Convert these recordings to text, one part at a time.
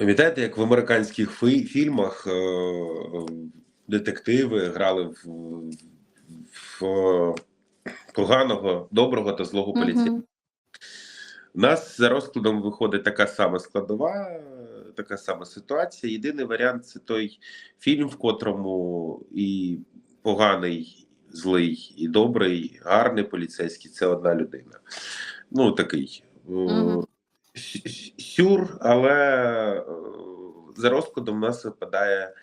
Пам'ятаєте, як в американських фі- фільмах е, детективи грали в, в е, поганого, доброго та злого? Мгм. У нас за розкладом виходить така сама складова, така сама ситуація. Єдиний варіант це той фільм, в котрому і поганий, злий, і добрий, гарний поліцейський це одна людина. Ну, такий. с- Сюр, але е, за розкладом у нас випадає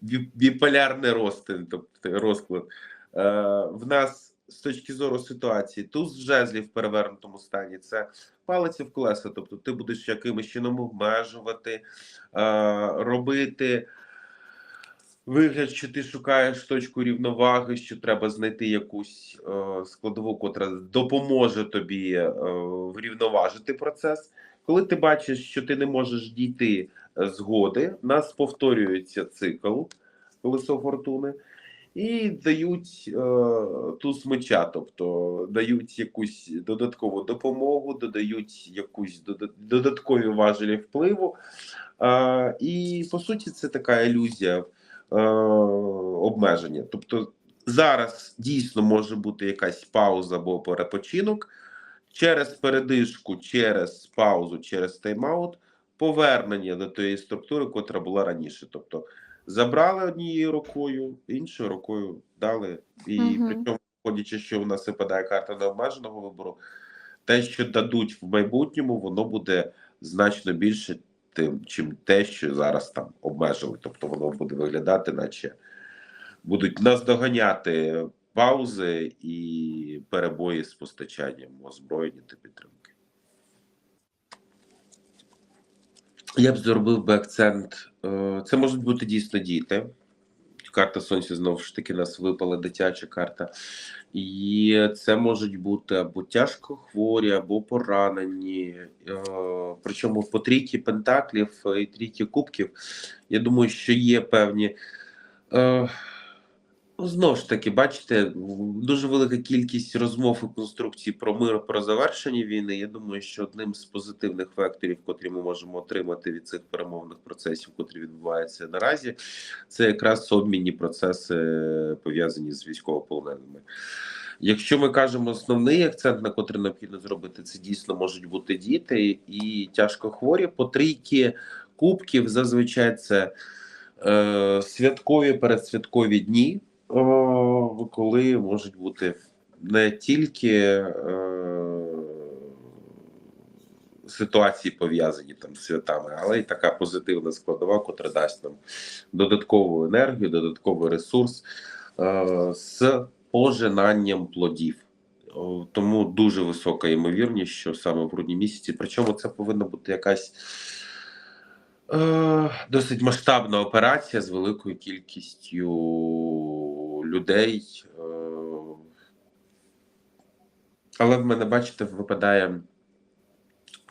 бі- біполярний розтин, тобто розклад. Е, В нас з точки зору ситуації, туз жезлів в перевернутому стані це палиця в колеса. Тобто ти будеш якимось чином обмежувати, е, робити вигляд, що ти шукаєш точку рівноваги, що треба знайти якусь складову, котра допоможе тобі врівноважити процес. Коли ти бачиш, що ти не можеш дійти е, згоди, нас повторюється цикл колесо фортуни. І дають е, туз меча, тобто дають якусь додаткову допомогу, додають якусь дода- додаткові важелі впливу. Е, і по суті, це така ілюзія е, обмеження. Тобто зараз дійсно може бути якась пауза або перепочинок через передишку, через паузу, через тайм-аут, повернення до тієї структури, котра була раніше. Тобто забрали однією рукою, іншою рукою дали. І Мгм. причому, входячи, що у нас випадає карта необмеженого вибору, те, що дадуть в майбутньому, воно буде значно більше тим, чим те, що зараз там обмежили. Тобто воно буде виглядати, наче будуть наздоганяти паузи і перебої з постачанням озброєння та підтримки. Я б зробив би акцент. е, Це можуть бути дійсно діти. Карта Сонця знову ж таки нас випала дитяча карта. І це можуть бути або тяжко хворі, або поранені. Е, Причому по трійки пентаклів і трійки кубків. Я думаю, що є певні. Ну, знову ж таки, бачите, дуже велика кількість розмов і конструкцій про мир, про завершення війни. Я думаю, що одним з позитивних векторів, котрі ми можемо отримати від цих перемовних процесів, котрі відбуваються наразі, це якраз обмінні процеси пов'язані з військовополоненими. Якщо ми кажемо основний акцент, на котрий необхідно зробити, це дійсно можуть бути діти і тяжко хворі. По трійки кубків зазвичай це е, святкові передсвяткові дні, коли можуть бути не тільки е, ситуації пов'язані там з святами, але й така позитивна складова, котра дасть нам додаткову енергію, додатковий ресурс е, з пожинанням плодів. Тому дуже висока ймовірність, що саме в грудні місяці. Причому це повинна бути якась е, досить масштабна операція з великою кількістю людей. Е, але в мене, бачите, випадає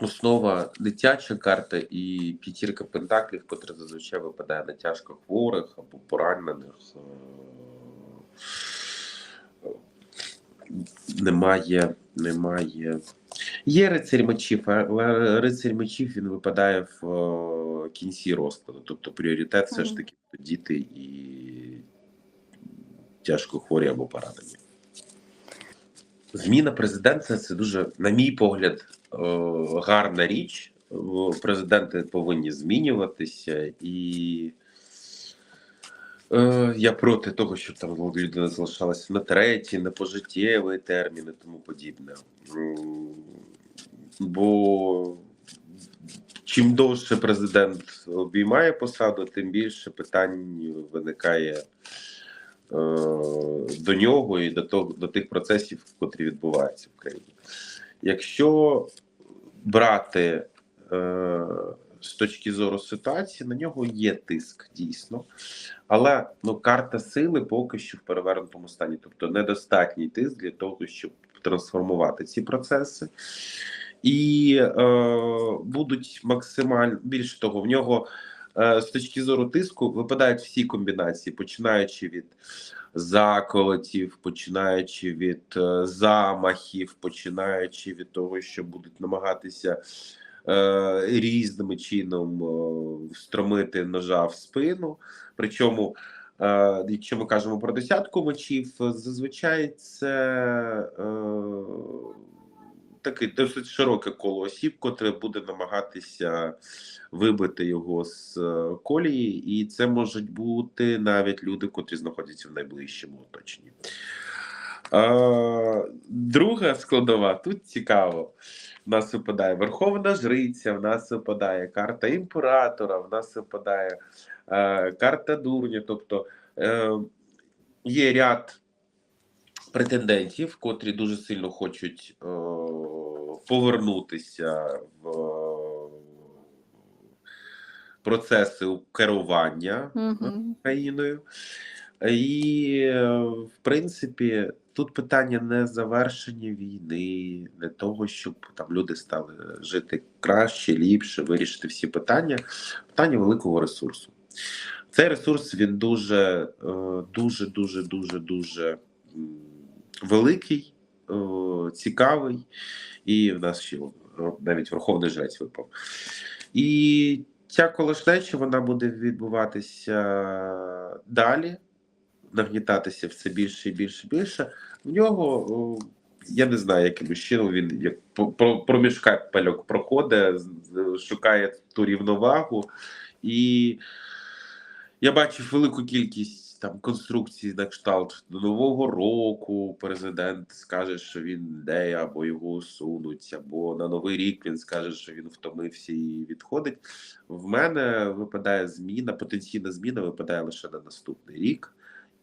основа дитяча карта і п'ятірка пентаклів, котра зазвичай випадає на тяжко хворих або поранених. Е, немає, немає. Є рицарь мечів, але рицарь мечів він випадає в е, кінці розкладу. Тобто пріоритет все ж таки діти і тяжко хворі або поранені. Зміна президента це дуже, на мій погляд, е, гарна річ. Президенти повинні змінюватися, і е, я проти того, щоб там людина залишалася на третій, на пожиттєвий термін і тому подібне. Бо чим довше президент обіймає посаду, тим більше питань виникає до нього і до того до тих процесів, котрі відбуваються в країні. Якщо брати е, з точки зору ситуації, на нього є тиск дійсно, але ну карта сили поки що в перевернутому стані, тобто недостатній тиск для того, щоб трансформувати ці процеси. І е, будуть максимально більше того, в нього е, з точки зору тиску випадають всі комбінації, починаючи від заколотів, починаючи від е, замахів, починаючи від того, що будуть намагатися е, різними чином е, встромити ножа в спину. Причому, е, якщо ми кажемо про десятку мечів, зазвичай це е, таке досить широке коло осіб, котре буде намагатися вибити його з е, колії, і це можуть бути навіть люди, котрі знаходяться в найближчому оточенні. Е, друга складова тут цікаво. В нас випадає Верховна Жриця, в нас випадає карта імператора, в нас випадає е, карта дурня. Тобто е, є ряд претендентів, котрі дуже сильно хочуть е, повернутися в процеси керування Мгм. країною. І, е, в принципі, тут питання не завершення війни, не того, щоб там люди стали жити краще, ліпше, вирішити всі питання. Питання великого ресурсу. Цей ресурс він дуже, е, дуже, дуже, дуже, дуже великий, цікавий, і в нас ще навіть Верховний Жрець випав. І ця колошнеча вона буде відбуватися далі, нагнітатися все більше і більше і більше. В нього я не знаю, яким чином він як по- про- проміжка пальок проходить, шукає ту рівновагу. І я бачив велику кількість там конструкцій на кшталт до нового року. Президент скаже, що він йде, або його усунуть, або на новий рік він скаже, що він втомився і відходить. В мене випадає зміна, потенційна зміна випадає лише на наступний рік,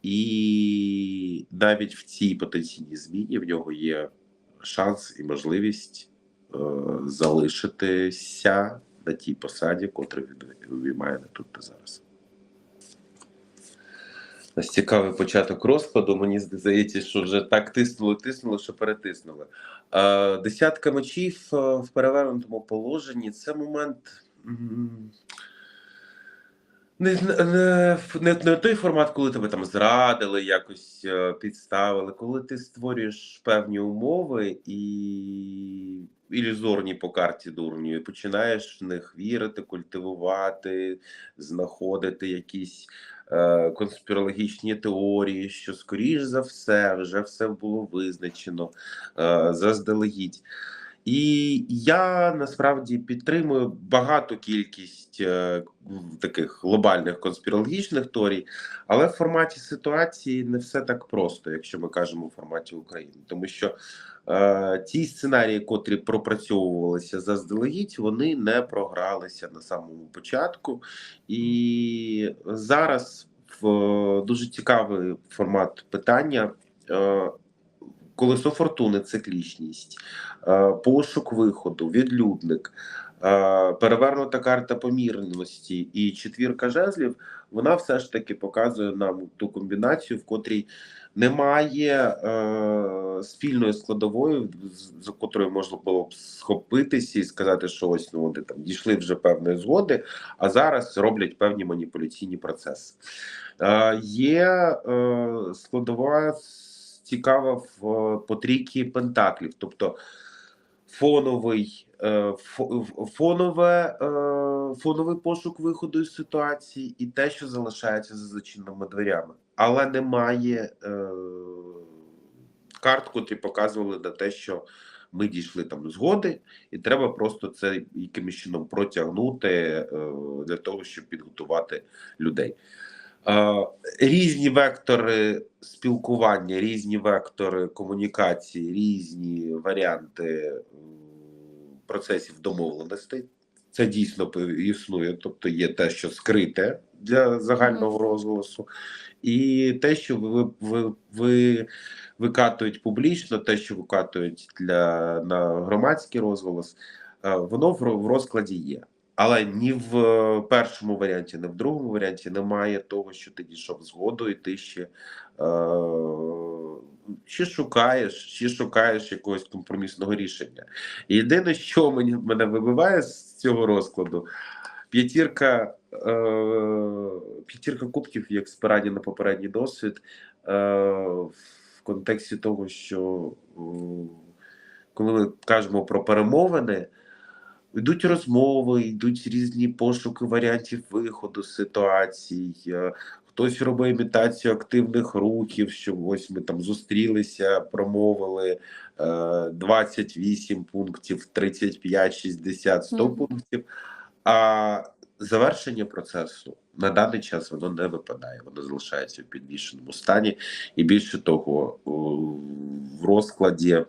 і навіть в цій потенційній зміні в нього є шанс і можливість е, залишитися на тій посаді, котру він обіймає не тут та зараз. Ось цікавий початок розкладу. Мені здається, що вже так тиснули, тиснули, що перетиснули. Десятка мечів е, в перевернутому положенні це момент. Не, не, не, не той формат, коли тебе там зрадили, якось е, підставили, коли ти створюєш певні умови і ілюзорні по карті дурню, і починаєш в них вірити, культивувати, знаходити якісь конспірологічні теорії, що скоріш за все вже все було визначено е, заздалегідь. І я насправді підтримую багату кількість е, таких глобальних конспірологічних теорій, але в форматі ситуації не все так просто, якщо ми кажемо в форматі України, тому що е, ті сценарії, котрі пропрацьовувалися заздалегідь, вони не програлися на самому початку, і зараз в е, дуже цікавий формат питання. Е, Колесо фортуни, циклічність, е, пошук виходу, відлюдник, е, перевернута карта помірності і четвірка жезлів, вона все ж таки показує нам ту комбінацію, в котрій немає е, спільної складової, за котрою можна було б схопитися і сказати, що ось ну вони там дійшли вже певної згоди, а зараз роблять певні маніпуляційні процеси. Е, є е, складова цікава в е, по трійки пентаклів, тобто фоновий, е, фонове, фоновий пошук виходу із ситуації і те, що залишається за зачиненими дверями, але немає е, карт, котрі показували на те, що ми дійшли там згоди, і треба просто це якимось чином протягнути для того, щоб підготувати людей. Е, Різні вектори спілкування, різні вектори комунікації, різні варіанти процесів домовленостей. Це дійсно існує, тобто є те, що скрите для загального розголосу, і те, що ви, ви, ви викатують публічно, те, що викатують для на громадський розголос, е, воно в розкладі є. Але ні в е, першому варіанті, ні в другому варіанті немає того, що ти дійшов згоду, і ти ще, е, ще шукаєш, ще шукаєш якогось компромісного рішення. І єдине, що мені мене вибиває з цього розкладу, п'ятірка, е, п'ятірка кубків, як спирані на попередній досвід, е, в контексті того, що е, коли ми кажемо про перемовини. Йдуть розмови, йдуть різні пошуки варіантів виходу з ситуацій. е, Хтось робить імітацію активних рухів, що ось ми там зустрілися, промовили е, 28 пунктів, 35, 60, 100 Мгм. пунктів. А завершення процесу на даний час воно не випадає, воно залишається в підвішеному стані. І більше того, в розкладі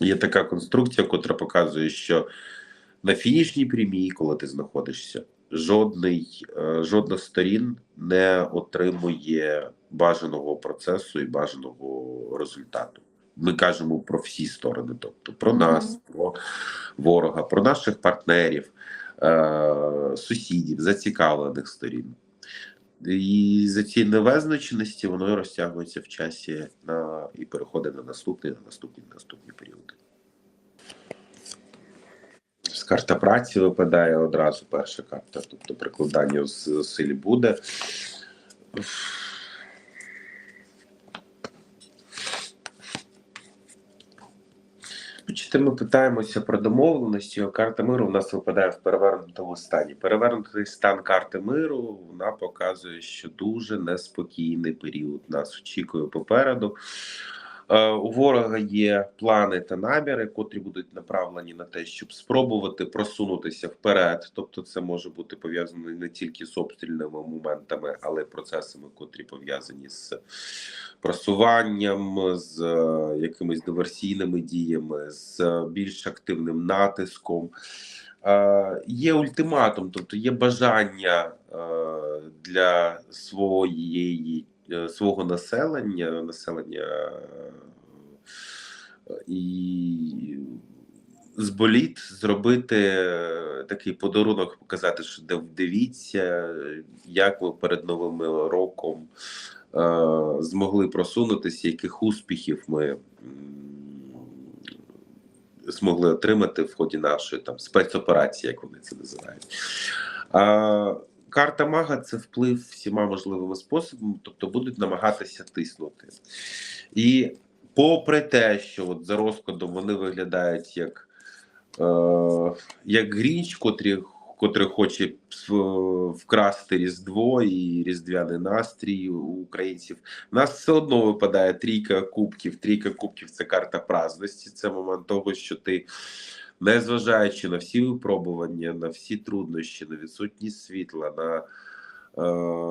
є така конструкція, котра показує, що на фінішній прямій, коли ти знаходишся, жодний, е, жодна з сторін не отримує бажаного процесу і бажаного результату. Ми кажемо про всі сторони, тобто про нас, про ворога, про наших партнерів, е, сусідів, зацікавлених сторін. І за ці невизначеності воно розтягується в часі на і переходить на наступний, на наступні, на наступні періоди. Карта праці випадає одразу перша карта, тобто прикладання зусиль буде. Ми питаємося про домовленості. Карта миру в нас випадає в перевернутому стані. Перевернутий стан карти миру вона показує, що дуже неспокійний період нас очікує попереду. Е, У ворога є плани та наміри, котрі будуть направлені на те, щоб спробувати просунутися вперед. Тобто, це може бути пов'язано не тільки з обстрільними моментами, але й процесами, котрі пов'язані з просуванням, з е, якимись диверсійними діями, з більш активним натиском. Е, Є ультиматум, тобто є бажання для своєї свого населення, населення е, і зболіт зробити е, такий подарунок, показати, що див- дивіться, як ви перед новим роком е, змогли просунутися, яких успіхів ми змогли отримати в ході нашої там спецоперації, як вони це називають. А, карта мага це вплив всіма можливими способами, тобто будуть намагатися тиснути. І попри те, що от за розкладом вони виглядають як, е, як грінч, котрі, котрий хоче вкрасти Різдво і різдвяний настрій у українців. У нас все одно випадає трійка кубків. Трійка кубків це карта праздності. Це момент того, що ти, незважаючи на всі випробування, на всі труднощі, на відсутність світла, на е,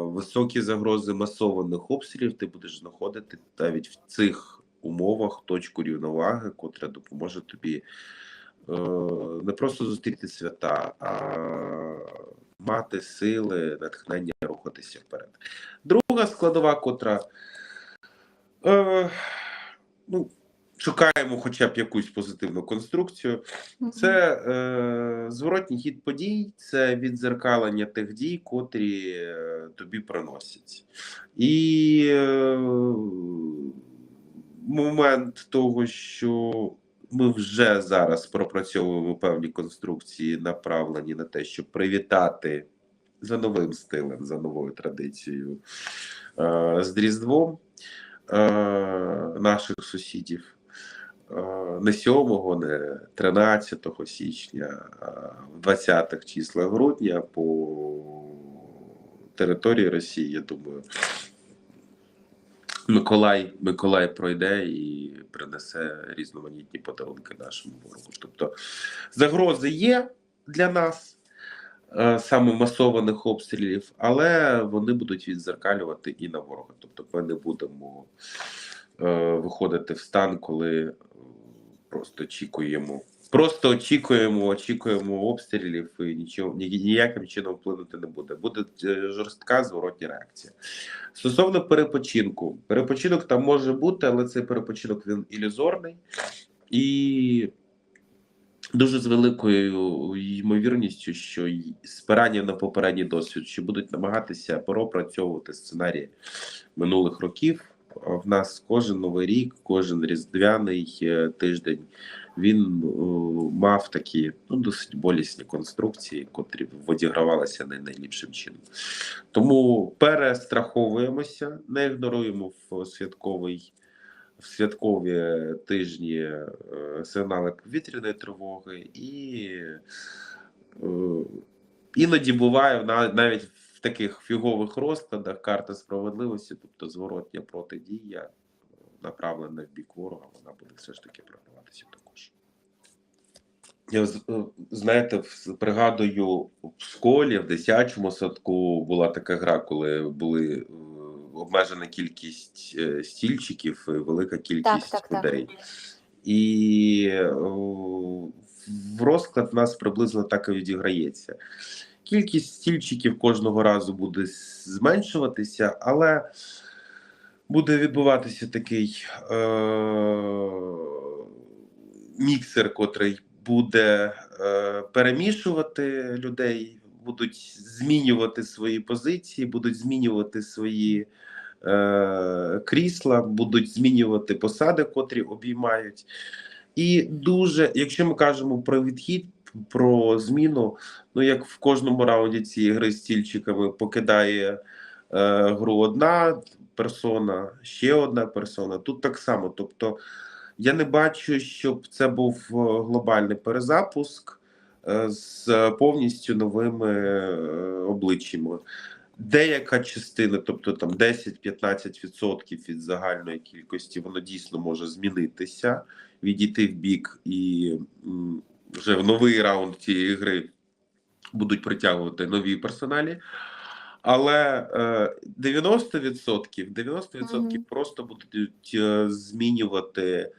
високі загрози масованих обстрілів, ти будеш знаходити навіть в цих умовах точку рівноваги, котра допоможе тобі е, не просто зустріти свята, а мати сили, натхнення рухатися вперед. Друга складова, котра е, ну, шукаємо хоча б якусь позитивну конструкцію. Це е, зворотній хід подій, це відзеркалення тих дій, котрі е, тобі приносять. І е, момент того, що ми вже зараз пропрацьовуємо певні конструкції, направлені на те, щоб привітати за новим стилем, за новою традицією е, з Різдвом е, наших сусідів. Е, Не 7, не 13 січня, в 20-х числах грудня по території Росії, я думаю, Миколай, Миколай пройде і принесе різноманітні подарунки нашому ворогу. Тобто загрози є для нас, е, саме масованих обстрілів, але вони будуть відзеркалювати і на ворога. Тобто ми не будемо е, виходити в стан, коли е, просто очікуємо. Просто очікуємо, очікуємо обстрілів і нічого ніяким чином вплинути не буде. Буде е, жорстка зворотня реакція. Стосовно перепочинку, перепочинок там може бути, але цей перепочинок він ілюзорний і дуже з великою ймовірністю, що спирання на попередній досвід, що будуть намагатися пропрацьовувати сценарії минулих років. В нас кожен новий рік, кожен різдвяний е, тиждень він е, мав такі ну досить болісні конструкції, котрі відігравалися не найліпшим чином. Тому перестраховуємося, не ігноруємо в святковий в святкові тижні е, сигнали повітряної тривоги і Іноді буває на- навіть в таких фігових розкладах карта справедливості, тобто зворотня протидія, е, направлена в бік ворога, вона буде все ж таки програватися також. Я е, знаєте, пригадую в школі, в дитячому садку була така гра, коли були е, обмежена кількість стільчиків і велика кількість так, так. людей. І о, в розклад в нас приблизно так і відіграється. Кількість стільчиків кожного разу буде зменшуватися, але буде відбуватися такий е- міксер, котрий буде е- перемішувати людей, будуть змінювати свої позиції, будуть змінювати свої е- крісла, будуть змінювати посади, котрі обіймають. І дуже, якщо ми кажемо про відхід, про зміну, ну як в кожному раунді цієї гри з стільчиками покидає е, гру одна персона, ще одна персона. Тут так само. Тобто я не бачу, щоб це був е, глобальний перезапуск е, з повністю новими е, обличчями. Деяка частина, тобто там 10-15% від загальної кількості, воно дійсно може змінитися, відійти в бік і вже в новий раунд цієї гри будуть притягувати нові персоналі. Але е, 90%, 90% просто будуть е, змінювати е,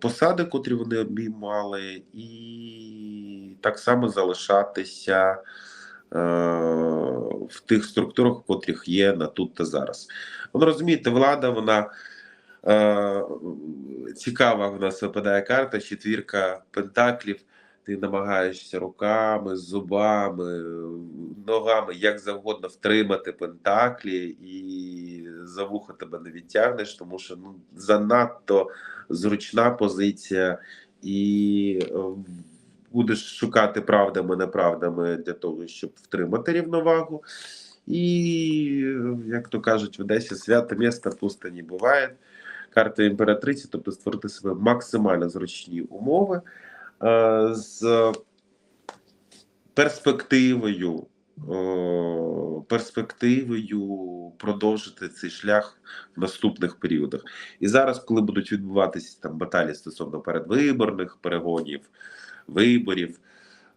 посади, котрі вони обіймали, і так само залишатися в тих структурах, в котрих є на тут та зараз. Ви розумієте, влада, вона е, цікава в нас випадає карта, четвірка пентаклів. Ти намагаєшся руками, зубами, ногами, як завгодно втримати пентаклі, і за вуха тебе не відтягнеш, тому що ну, занадто зручна позиція, і е, будеш шукати правдами, неправдами для того, щоб втримати рівновагу. І, як то кажуть, в Одесі свято міста пусто не буває. Карта імператриці, тобто створити себе максимально зручні умови е, з перспективою, е, перспективою продовжити цей шлях в наступних періодах. І зараз, коли будуть відбуватися там баталії стосовно передвиборних перегонів, виборів,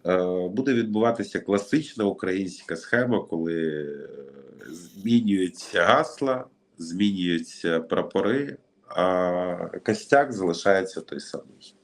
е, буде відбуватися класична українська схема, коли змінюються гасла, змінюються прапори, костяк залишається той самий.